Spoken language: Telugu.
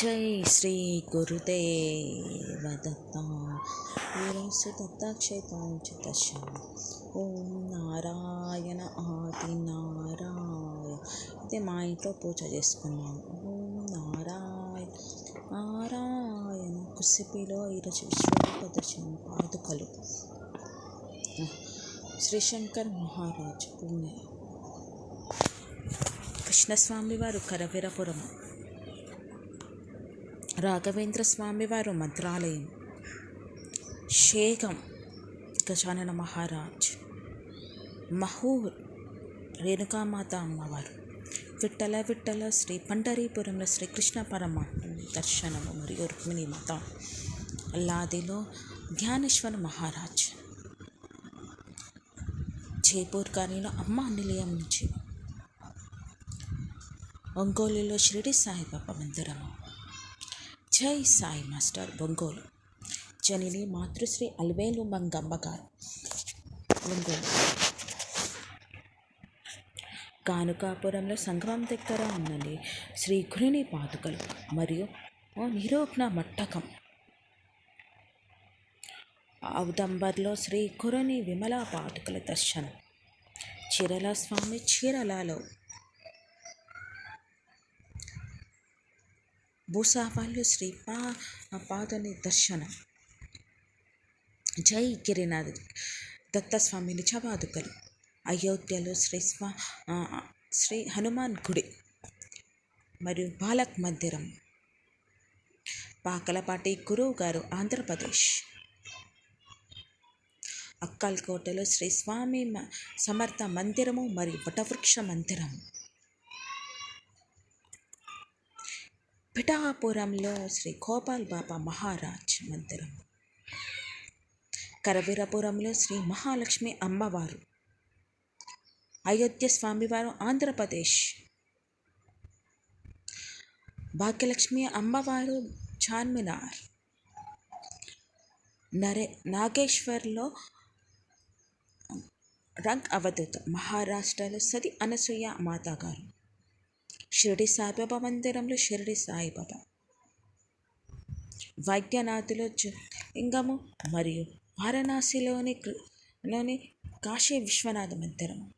జై శ్రీ గురుదేవదత్త. ఈరోజు దత్తాక్షేత్రం దశ ఓం నారాయణ ఆది నారాయణ అయితే మా ఇంట్లో పూజ చేసుకున్నాము ఓం నారాయణ. నారాయణ కుసిపిలో ఈరోజు విశ్వరూప దర్శనం పాదుకలు. శ్రీశంకర్ మహారాజ్ పుణ్య. కృష్ణస్వామి వారు కరవీరపురం. రాఘవేంద్ర స్వామివారు మంత్రాలయం. శేఖం గజానన మహారాజ్. మహూర్ రేణుకామాత అమ్మవారు. విట్టల విట్టల శ్రీ పండరీపురంలో శ్రీకృష్ణ పరమాత్మ దర్శనము మరియు రుక్మిణి మాత. అల్లాదిలో జ్ఞానేశ్వర మహారాజ్. జైపూర్ కానీలో అమ్మ నిలయం నుంచి. ఒంగోలులో షిరిడి సాయిబాబా మందిరము. జై సాయి మాస్టర్ ఒంగోలు జనిని మాతృశ్రీ అల్వేలు మంగమ్మ గారు. ఒంగోలు కానుకాపురంలో సంగమం దగ్గర ఉన్నది శ్రీ గురిని పాదుకలు మరియు నిరూగ్న మట్టకం. ఔదంబర్లో శ్రీ కురుని విమల పాతుకల దర్శనం. చీరల స్వామి చీరలలో భూసావాళ్ళు శ్రీ పా పాదని దర్శనం. జై గిరినాథ్ దత్తస్వామి నిజవాదుకలు అయోధ్యలో శ్రీ స్వా శ్రీ హనుమాన్ గుడి మరియు బాలక్ మందిరం. పాకలపాటి గురువు గారు ఆంధ్రప్రదేశ్. అక్కల్కోటలో శ్రీ స్వామి సమర్థ మందిరము మరియు వటవృక్ష మందిరం. పిఠాపురంలో శ్రీ గోపాల్ బాబా మహారాజ్ మందిరం. కరవీరపురంలో శ్రీ మహాలక్ష్మి అమ్మవారు. అయోధ్య స్వామివారు ఆంధ్రప్రదేశ్. భాగ్యలక్ష్మి అమ్మవారు చార్మినార్. నరే నాగేశ్వర్లో రంగ్ అవధూత మహారాష్ట్రలో సది అనసూయ మాత గారు షిరిడి సాయిబాబా మందిరంలో షిరిడి సాయిబాబా. వైద్యనాథులో లింగము మరియు వారణాసిలోని లోని కాశీ విశ్వనాథ మందిరం